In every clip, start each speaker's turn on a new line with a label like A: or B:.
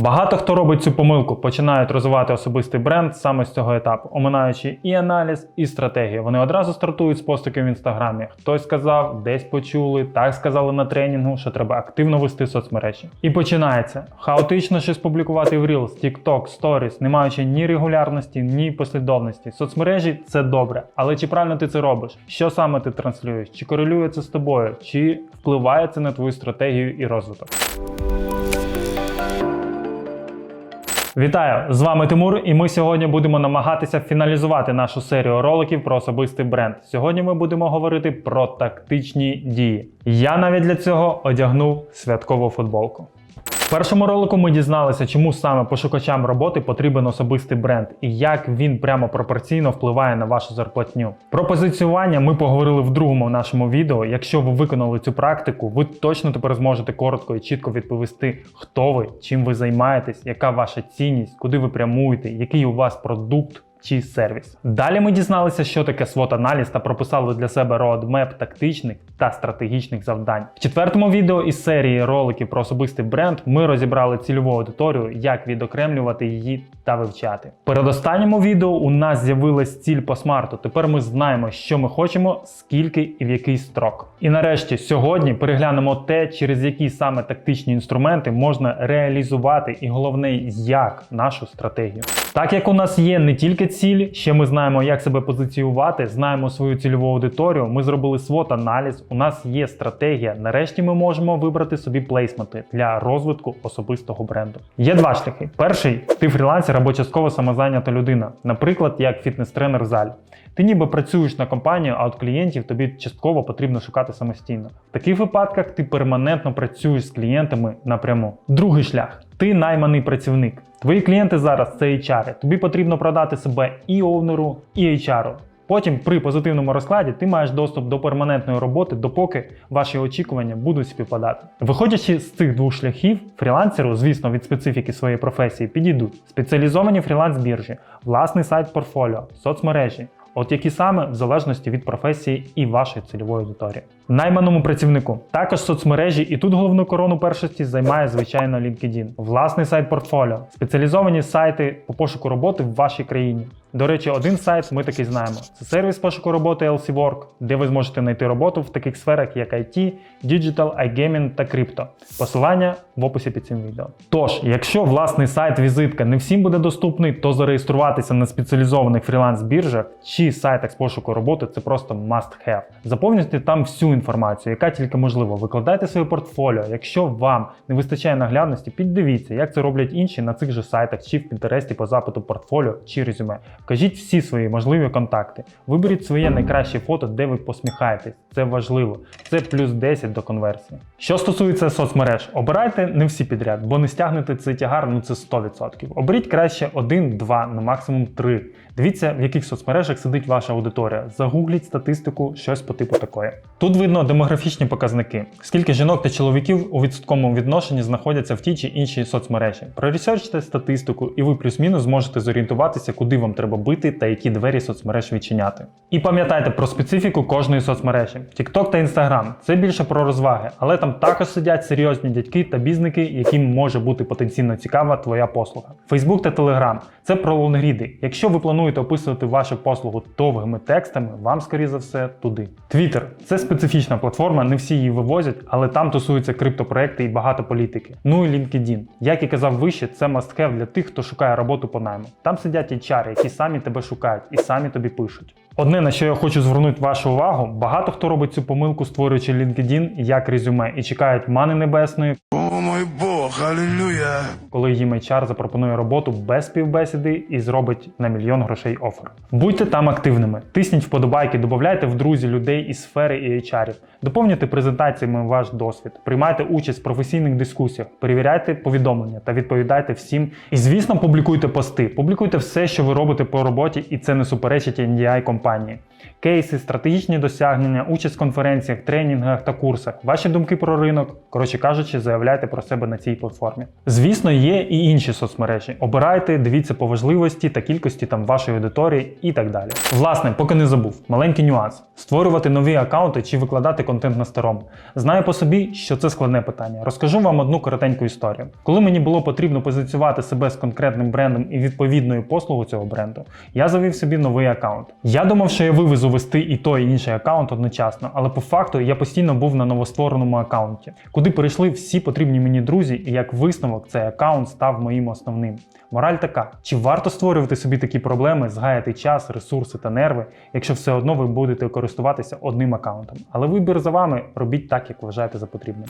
A: Багато хто робить цю помилку, починають розвивати особистий бренд саме з цього етапу, оминаючи і аналіз, і стратегію. Вони одразу стартують з постиків в інстаграмі. Хтось сказав, десь почули, так сказали на тренінгу, що треба активно вести соцмережі. І починається хаотично щось публікувати в Reels, TikTok, Stories, не маючи ні регулярності, ні послідовності. Соцмережі це добре, але чи правильно ти це робиш? Що саме ти транслюєш? Чи корелює це з тобою? Чи впливає це на твою стратегію і розвиток? Вітаю! З вами Тимур, і ми сьогодні будемо намагатися фіналізувати нашу серію роликів про особистий бренд. Сьогодні ми будемо говорити про тактичні дії. Я навіть для цього одягнув святкову футболку. Першому ролику ми дізналися, чому саме пошукачам роботи потрібен особистий бренд і як він прямо пропорційно впливає на вашу зарплатню. Про позиціювання ми поговорили в другому нашому відео. Якщо ви виконали цю практику, ви точно тепер зможете коротко і чітко відповісти, хто ви, чим ви займаєтесь, яка ваша цінність, куди ви прямуєте, який у вас продукт чи сервіс. Далі ми дізналися, що таке swot аналіз та прописали для себе роадмеп тактичних та стратегічних завдань. В четвертому відео із серії роликів про особистий бренд ми розібрали цільову аудиторію, як відокремлювати її та вивчати. Передостанньому відео у нас з'явилась ціль по смарту. Тепер ми знаємо, що ми хочемо, скільки і в який строк. І нарешті сьогодні переглянемо те, через які саме тактичні інструменти можна реалізувати, і головне, як нашу стратегію. Так як у нас є не тільки ціль, ще ми знаємо, як себе позиціювати, знаємо свою цільову аудиторію. Ми зробили swot аналіз. У нас є стратегія. Нарешті ми можемо вибрати собі плейсменти для розвитку особистого бренду. Є два шляхи. Перший ти фрілансер або частково самозайнята людина, наприклад, як фітнес-тренер в залі. Ти ніби працюєш на компанію, а от клієнтів тобі частково потрібно шукати самостійно. В таких випадках ти перманентно працюєш з клієнтами напряму. Другий шлях ти найманий працівник. Твої клієнти зараз це HR. Тобі потрібно продати себе і овнеру, і HR. Потім при позитивному розкладі ти маєш доступ до перманентної роботи, допоки ваші очікування будуть співпадати. Виходячи з цих двох шляхів, фрілансеру, звісно, від специфіки своєї професії підійдуть спеціалізовані фріланс-біржі, власний сайт портфоліо, соцмережі. От які саме в залежності від професії і вашої цільової аудиторії. Найманому працівнику також соцмережі, і тут головну корону першості займає звичайно LinkedIn. Власний сайт портфоліо, спеціалізовані сайти по пошуку роботи в вашій країні. До речі, один сайт ми такий знаємо: це сервіс пошуку роботи LC Work, де ви зможете знайти роботу в таких сферах, як IT, Digital, iGaming та крипто. Посилання в описі під цим відео. Тож, якщо власний сайт візитка не всім буде доступний, то зареєструватися на спеціалізованих фріланс-біржах чи сайтах з пошуку роботи це просто must have. Заповнюйте там всю інформацію, яка тільки можливо. Викладайте своє портфоліо. Якщо вам не вистачає наглядності, піддивіться, як це роблять інші на цих же сайтах чи в Пінтересті по запиту портфоліо чи резюме. Вкажіть всі свої можливі контакти. Виберіть своє найкраще фото, де ви посміхаєтесь. Це важливо. Це плюс 10 до конверсії. Що стосується соцмереж, обирайте не всі підряд, бо не стягнете цей тягар, ну це 100%. Оберіть краще один, два, на максимум три. Дивіться, в яких соцмережах сидить ваша аудиторія. Загугліть статистику, щось по типу такої. Тут видно демографічні показники, скільки жінок та чоловіків у відсотковому відношенні знаходяться в тій чи іншій соцмережі. Проресерчте статистику, і ви плюс-мінус зможете зорієнтуватися, куди вам треба бити та які двері соцмереж відчиняти. І пам'ятайте про специфіку кожної соцмережі. TikTok та Instagram – це більше про розваги, але там також сидять серйозні дядьки та бізники, яким може бути потенційно цікава твоя послуга. Facebook та Telegram – це про лонгріди. Якщо ви плануєте описувати вашу послугу довгими текстами, вам скоріше за все туди. Twitter – це специфічна платформа, не всі її вивозять, але там тусуються криптопроекти і багато політики. Ну і LinkedIn. Як і казав вище, це must have для тих, хто шукає роботу по найму. Там сидять HR, які самі тебе шукають і самі тобі пишуть. Одне, на що я хочу звернути вашу увагу, багато хто робить цю помилку, створюючи LinkedIn як резюме і чекають мани небесної,
B: О мой Бог, аллилуйя.
A: коли їм HR запропонує роботу без співбесіди і зробить на мільйон грошей офер. Будьте там активними, тисніть вподобайки, додавайте в друзі людей із сфери і HR, доповнюйте презентаціями ваш досвід, приймайте участь в професійних дискусіях, перевіряйте повідомлення та відповідайте всім. І звісно, публікуйте пости, публікуйте все, що ви робите по роботі, і це не суперечить NDI компанії. Кейси, стратегічні досягнення, участь в конференціях, тренінгах та курсах, ваші думки про ринок, коротше кажучи, заявляйте про себе на цій платформі. Звісно, є і інші соцмережі. Обирайте, дивіться по важливості та кількості там вашої аудиторії і так далі. Власне, поки не забув, маленький нюанс: створювати нові аккаунти чи викладати контент на старому. Знаю по собі, що це складне питання. Розкажу вам одну коротеньку історію. Коли мені було потрібно позиціювати себе з конкретним брендом і відповідною послугу цього бренду, я завів собі новий аккаунт. Я думав, що я вивезу вести і той, і інший аккаунт одночасно, але по факту я постійно був на новоствореному аккаунті, куди перейшли всі потрібні мені друзі, і як висновок цей аккаунт став моїм основним. Мораль така: чи варто створювати собі такі проблеми, згаяти час, ресурси та нерви, якщо все одно ви будете користуватися одним аккаунтом? Але вибір за вами робіть так, як вважаєте за потрібне.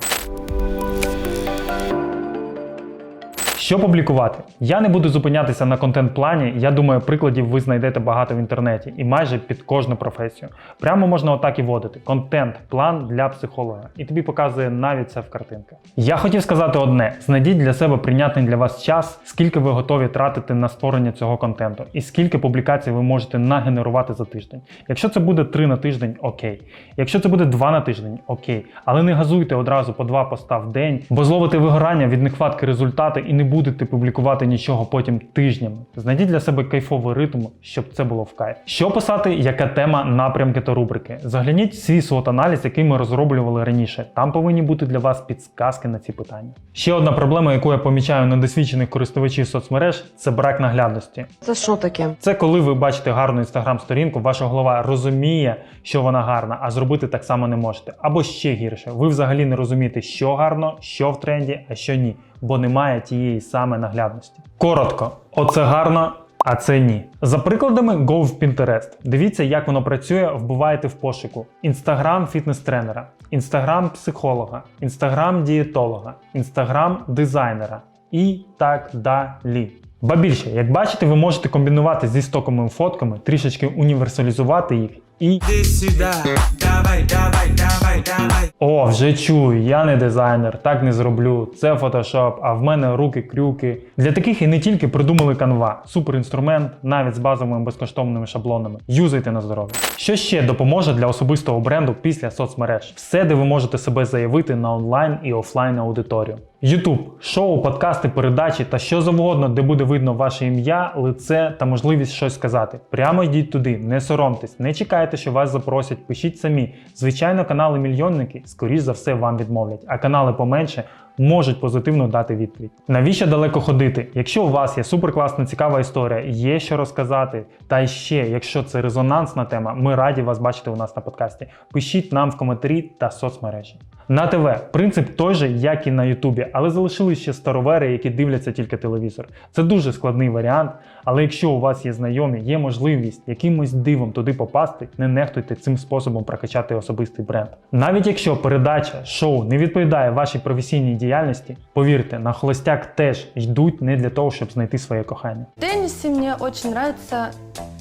A: Що публікувати? Я не буду зупинятися на контент-плані. Я думаю, прикладів ви знайдете багато в інтернеті і майже під кожну професію. Прямо можна отак і вводити: контент-план для психолога. І тобі показує навіть це в картинках. Я хотів сказати одне: знайдіть для себе прийнятний для вас час, скільки ви готові тратити на створення цього контенту, і скільки публікацій ви можете нагенерувати за тиждень. Якщо це буде 3 на тиждень, окей. Якщо це буде 2 на тиждень, окей. Але не газуйте одразу по 2 поста в день, бо зловите вигорання від нехватки результати і не будете публікувати нічого потім тижнями. Знайдіть для себе кайфовий ритм, щоб це було в кайф. Що писати, яка тема, напрямки та рубрики. Загляніть в свій свот-аналіз, який ми розроблювали раніше. Там повинні бути для вас підсказки на ці питання. Ще одна проблема, яку я помічаю на досвідчених користувачів соцмереж, це брак наглядності.
C: Це що таке?
A: Це коли ви бачите гарну інстаграм-сторінку, ваша голова розуміє, що вона гарна, а зробити так само не можете. Або ще гірше, ви взагалі не розумієте, що гарно, що в тренді, а що ні, бо немає тієї саме наглядності. Коротко, оце гарно. А це ні. За прикладами, Go в Pinterest. Дивіться, як воно працює, вбиваєте в пошуку: Instagram фітнес-тренера, Instagram психолога, Instagram дієтолога, Instagram дизайнера і так далі. Ба більше, як бачите, ви можете комбінувати зі стоковими фотками, трішечки універсалізувати їх і
D: сюда, давай, давай, давай, давай.
A: О, вже чую, я не дизайнер, так не зроблю. Це фотошоп, а в мене руки крюки. Для таких і не тільки придумали Canva. Супер інструмент, навіть з базовими безкоштовними шаблонами. Юзайте на здоров'я. Що ще допоможе для особистого бренду після соцмереж? Все, де ви можете себе заявити на онлайн і офлайн аудиторію. YouTube, шоу, подкасти, передачі та що завгодно, де буде видно ваше ім'я, лице та можливість щось сказати. Прямо йдіть туди, не соромтесь, не чекайте, що вас запросять, пишіть самі. Звичайно, канали мільйонники, скоріш за все, вам відмовлять, а канали поменше можуть позитивно дати відповідь. Навіщо далеко ходити? Якщо у вас є суперкласна цікава історія, є що розказати, та ще, якщо це резонансна тема, ми раді вас бачити у нас на подкасті. Пишіть нам в коментарі та соцмережі. На ТВ принцип той же, як і на Ютубі, але залишились ще старовери, які дивляться тільки телевізор. Це дуже складний варіант, але якщо у вас є знайомі, є можливість якимось дивом туди попасти, не нехтуйте цим способом прокачати особистий бренд. Навіть якщо передача, шоу не відповідає вашій професійній діяльності, повірте, на холостяк теж йдуть не для того, щоб знайти своє кохання.
E: Теннисе мне очень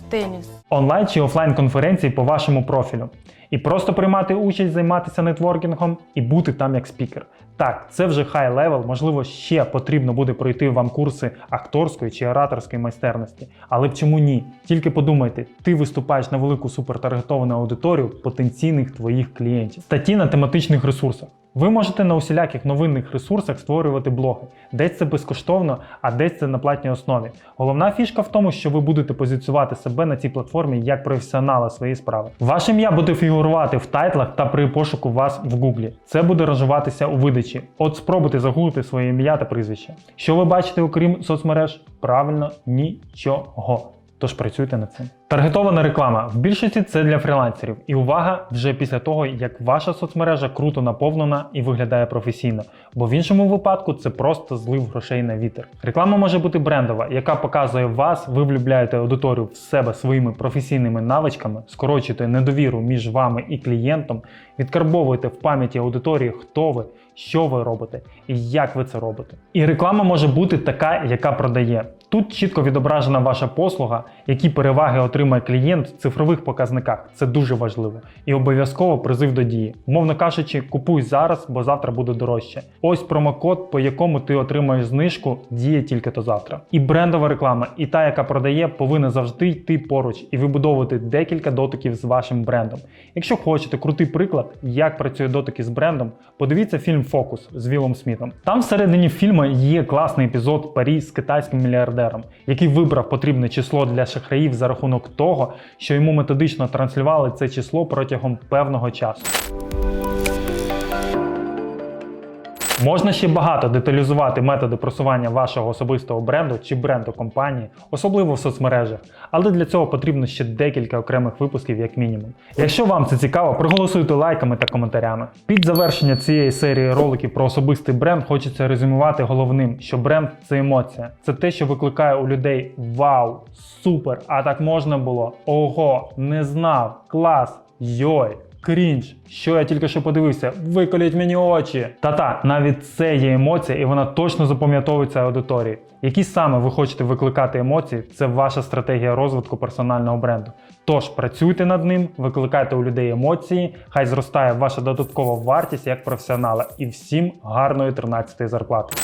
E: теннис.
A: онлайн чи офлайн конференції по вашому профілю. І просто приймати участь, займатися нетворкінгом і бути там як спікер. Так, це вже хай левел, можливо, ще потрібно буде пройти вам курси акторської чи ораторської майстерності. Але чому ні? Тільки подумайте, ти виступаєш на велику супертаргетовану аудиторію потенційних твоїх клієнтів. Статті на тематичних ресурсах. Ви можете на усіляких новинних ресурсах створювати блоги. Десь це безкоштовно, а десь це на платній основі. Головна фішка в тому, що ви будете позиціювати себе на цій платформі як професіонала своєї справи. Ваше ім'я буде фігурувати в тайтлах та при пошуку вас в Гуглі. Це буде розвиватися у видачі. От спробуйте загуглити своє ім'я та прізвище. Що ви бачите, окрім соцмереж? Правильно, нічого. Тож працюйте над цим. Таргетована реклама в більшості це для фрілансерів. І увага вже після того, як ваша соцмережа круто наповнена і виглядає професійно. Бо в іншому випадку це просто злив грошей на вітер. Реклама може бути брендова, яка показує вас, ви влюбляєте аудиторію в себе своїми професійними навичками, скорочуєте недовіру між вами і клієнтом, відкарбовуєте в пам'яті аудиторії, хто ви, що ви робите і як ви це робите. І реклама може бути така, яка продає. Тут чітко відображена ваша послуга, які переваги отримає клієнт в цифрових показниках. Це дуже важливо. І обов'язково призив до дії. Умовно кажучи, купуй зараз, бо завтра буде дорожче. Ось промокод, по якому ти отримаєш знижку, діє тільки то завтра. І брендова реклама, і та, яка продає, повинна завжди йти поруч і вибудовувати декілька дотиків з вашим брендом. Якщо хочете крутий приклад, як працює дотики з брендом, подивіться фільм Фокус з Вілом Смітом. Там всередині фільму є класний епізод парі з китайським мільярдером, який вибрав потрібне число для шахраїв за рахунок того, що йому методично транслювали це число протягом певного часу. Можна ще багато деталізувати методи просування вашого особистого бренду чи бренду компанії, особливо в соцмережах, але для цього потрібно ще декілька окремих випусків, як мінімум. Якщо вам це цікаво, проголосуйте лайками та коментарями. Під завершення цієї серії роликів про особистий бренд хочеться резюмувати головним, що бренд це емоція, це те, що викликає у людей вау, супер, а так можна було, ого, не знав, клас, йой. Крінж, що я тільки що подивився, виколіть мені очі. Та-та, навіть це є емоція, і вона точно запам'ятовується аудиторії. Які саме ви хочете викликати емоції, це ваша стратегія розвитку персонального бренду. Тож працюйте над ним, викликайте у людей емоції, хай зростає ваша додаткова вартість як професіонала. І всім гарної 13-ї зарплати.